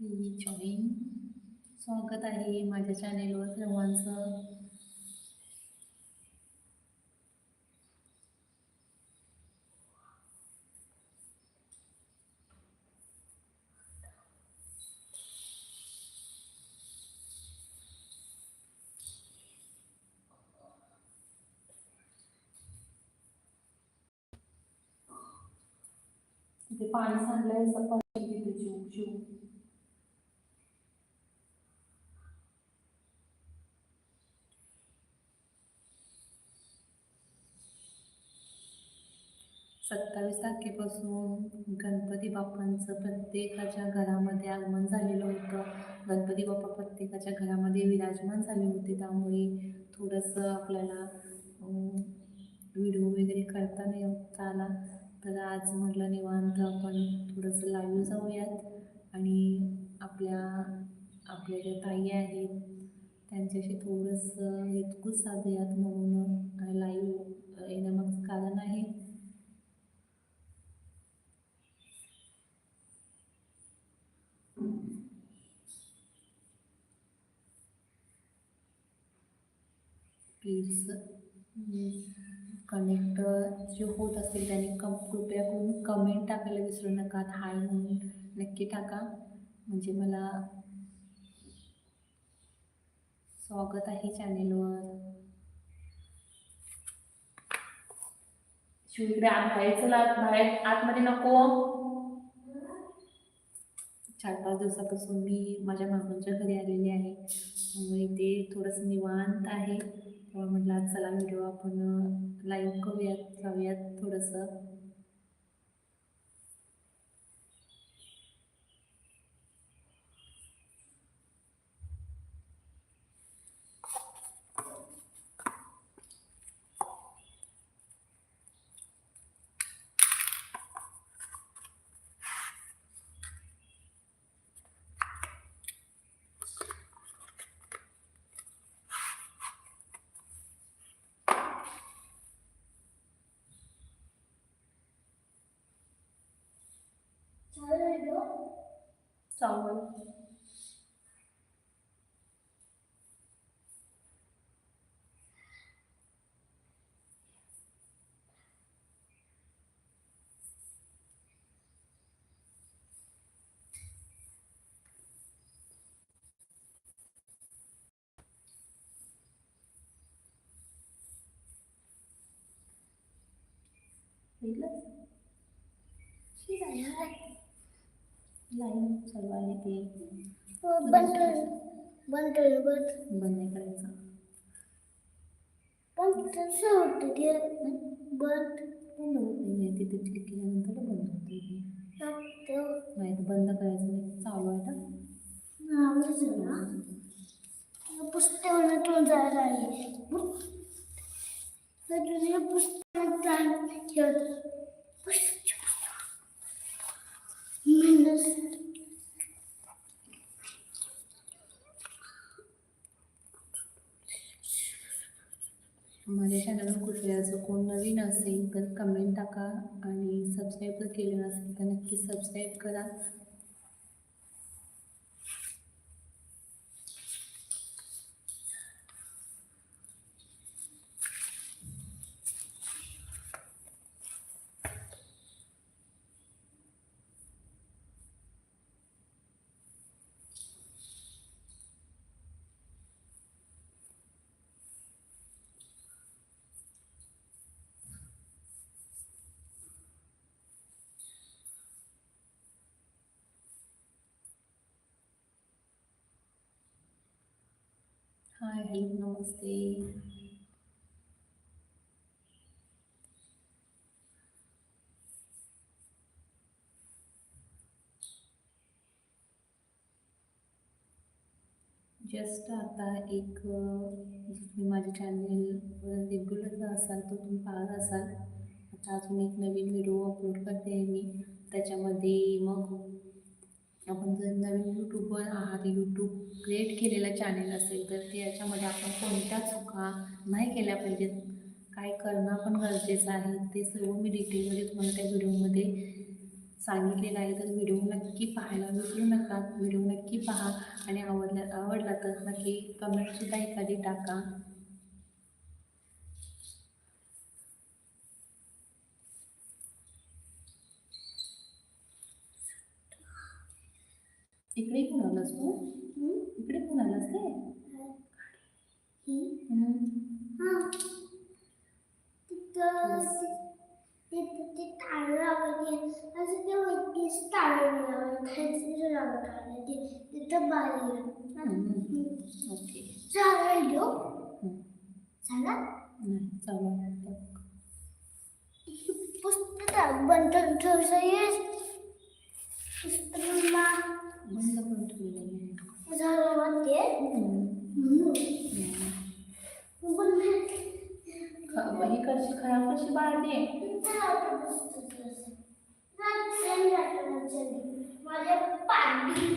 मी join स्वागत आहे माझ्या चॅनेलवर सर्वांचं. तिथे पाणी सांडलंय सकाळी तिथे जीव जीव सत्तावीस तारखेपासून गणपती बाप्पांचं प्रत्येकाच्या घरामध्ये आगमन झालेलं होतं. गणपती बाप्पा प्रत्येकाच्या घरामध्ये विराजमान झाले होते. त्यामुळे थोडंसं आपल्याला व्हिडिओ वगैरे करता नाही होत आला. तर आज म्हटलं निवांत आपण थोडंसं लाईव्ह जाऊयात. आणि आपल्या आपल्या ज्या ताई आहेत त्यांच्याशी थोडंसं हितगुज साधूयात म्हणून. लाईव्ह येण्यामागचं कारण आहे. प्लीज कनेक्ट जे होत असतील त्याने कम कृपया करून कमेंट टाकायला विसरू नका. हाय म्हणून नक्की टाका. म्हणजे मला स्वागत आहे चॅनेलवर शिवकडे आत बाहेर चला बाहेर आतमध्ये नको. चार पाच दिवसापासून मी माझ्या मामांच्या घरी आलेली आहे. त्यामुळे ते थोडंसं निवांत आहे. तेव्हा म्हटलं आज चला व्हिडिओ आपण लाईव्ह करूयात जाऊयात थोडंसं. xong rồi Đến lúc. Khi giải hạn live चालू आहे ते. बंद बंद बंद बंद नाही करायचं. पण तसं होतं ते बंद. बंद होत नाही तिथे क्लिक केल्यानंतर बंद होते नाही. तर बंद करायचं नाही चालू आहे ना. नावाचं ना. पुस्तकातून जायला आहे. तुझ्या पुस्तकात खेळत माझ्या चॅनलवर कुठल्या असं कोण नवीन असेल तर कमेंट टाका आणि सबस्क्राईब जर केलं नसेल तर नक्की सबस्क्राईब करा. हाय हॅलो नमस्ते जस्ट आता एक तुम्ही माझ्या चॅनलवर रेग्युलर असाल तर तुम्ही पाहत असाल. आता अजून एक नवीन व्हिडिओ अपलोड करते आहे मी. त्याच्यामध्ये मग आपण जर नवीन यूट्यूबवर आहात यूट्यूब क्रिएट केलेला चॅनेल असेल तर ते याच्यामध्ये आपण कोणत्या चुका नाही केल्या पाहिजेत काय करणं पण गरजेचं आहे ते सर्व मी डिटेलमध्ये तुम्हाला त्या व्हिडिओमध्ये सांगितलेलं आहे. तर व्हिडिओ नक्की पाहायला विसरू नका व्हिडिओ नक्की पहा आणि आवडला आवडला तर नक्की कमेंटसुद्धा एखादी टाका. इकडे कोण आलास तू हम्म? इकडे कोण आलास ते हम्म? हम्म. हा. तिथं तिथं ते टाळं लावायचे असं ते वरतीच टाळं लावायचे खायचं लावं टाळं ते तिथं बारी हम्म. ओके झाला व्हिडिओ हम्म. झाला नाही चालू आहे. पुस्तक बंद ठेवचं येस पुस्तकाला बंद करून ठेवलेलं. झालं वाटते ही कशी खराब कशी बाळते माझ्या पाणी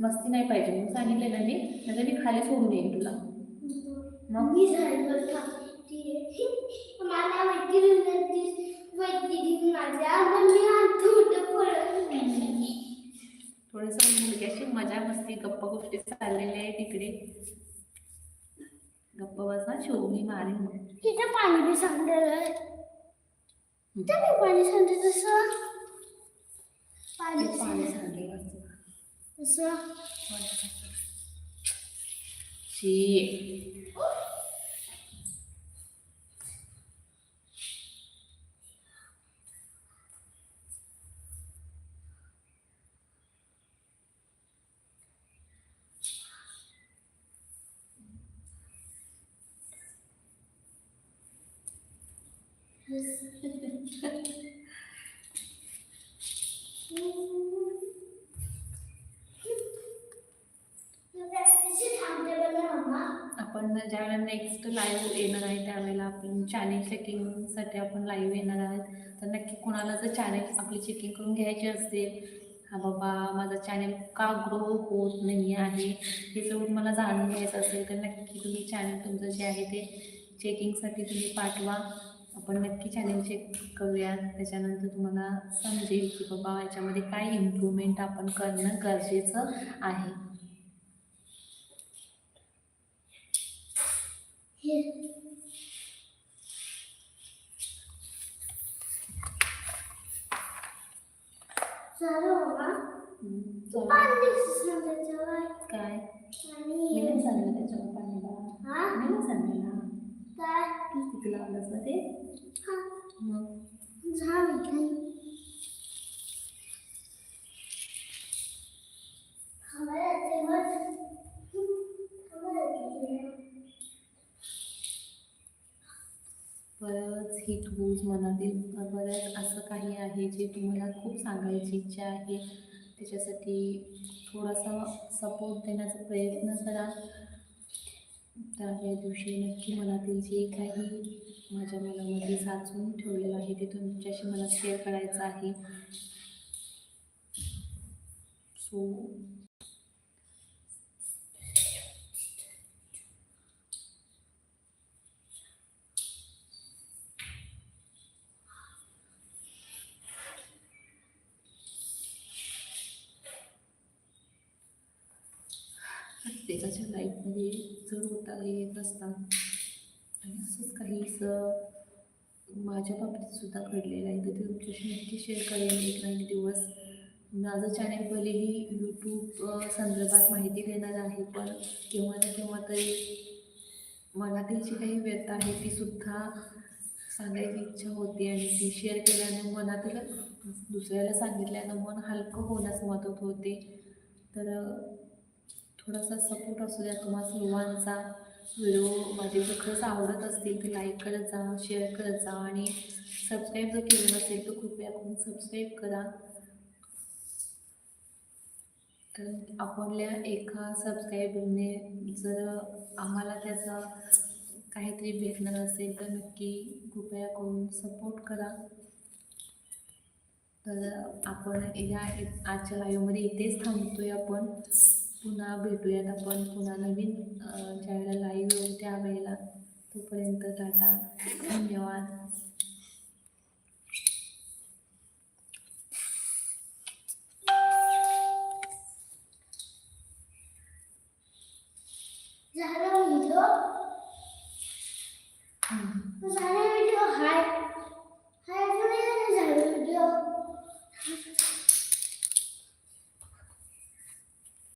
मस्ती नाही पाहिजे म्हणून सांगितलं ना मी म्हणजे मी खाली सोडून येईन तुला मग मी झालं का मला मैत्रिणी मैत्रिणी माझ्या म्हणजे हात पडत नाही थोडंसं मुलग्याशी मजा मस्ती गप्पा गोष्टी चाललेल्या आहेत तिकडे गप्पा बसा शो मी मारेन मग. तिथे पाणी बी सांडलं तिथे बी पाणी सांडलं तसं पाणी ते पाणी सांडलेलं असतं. तसं शी. आपण ज्यावेळेला नेक्स्ट लाईव्ह येणार आहे त्यावेळेला आपण चॅनेल चेकिंगसाठी आपण लाईव्ह येणार आहोत. तर नक्की कोणाला जर चॅनेल आपली चेकिंग करून घ्यायची असेल हा बाबा माझा चॅनेल का ग्रो होत नाही आहे हे जर मला जाणून घ्यायचं असेल तर नक्की तुम्ही चॅनेल तुमचं जे आहे ते चेकिंगसाठी तुम्ही पाठवा. आपण नक्की चॅनेल चेक करूया. त्याच्यानंतर तुम्हाला समजेल की बाबा याच्यामध्ये काय इम्प्रूव्हमेंट आपण करणं गरजेचं आहे. काय? सांगलं त्याच्यावर पाणीला मी नाही सांगितलं तू किती लावलंस ना ते मग बरंच मनातील बऱ्याच असं काही आहे जे तुम्हाला खूप सांगायची इच्छा आहे. त्याच्यासाठी थोडासा सपोर्ट देण्याचा प्रयत्न करा. त्या दिवशी नक्की मनातील जे काही माझ्या मनामध्ये साचून ठेवलेलं आहे ते तुमच्याशी मला शेअर करायचं आहे. सो प्रत्येकाच्या लाईफमध्ये चढ उतार येत असतात आणि असंच काहीसं माझ्या बाबतीत सुद्धा घडलेलं आहे. तर ते तुमच्याशी नक्की शेअर करेन एक ना एक दिवस. माझं चॅनेल भलेही यूट्यूब संदर्भात माहिती देणार आहे पण केव्हा ना केव्हा तरी मनातील जी काही व्यथा आहे ती सुद्धा सांगायची इच्छा होती. आणि ती शेअर केल्याने मनातील दुसऱ्याला सांगितल्यानं मन हलकं होण्यास मदत होते. तर थोडासा सपोर्ट असू द्या. तुम्हा सर्वांचा व्हिडिओ माझे जर खरंच आवडत असतील तर लाईक करत जा शेअर करत जा आणि सबस्क्राईब जर केलं नसेल तर कृपया करून सबस्क्राईब करा. तर आपल्या एका सबस्क्राईबरने जर आम्हाला त्याचा काहीतरी भेटणार असेल तर नक्की कृपया करून सपोर्ट करा. तर आपण या आजच्या लाईव्हमध्ये इथेच थांबतोय आपण. पुन्हा भेटूयात आपण. पुन्हा नवीन ज्यावेळेला लाईव्ह येऊ त्यावेळेला. तोपर्यंत टाटा. धन्यवाद.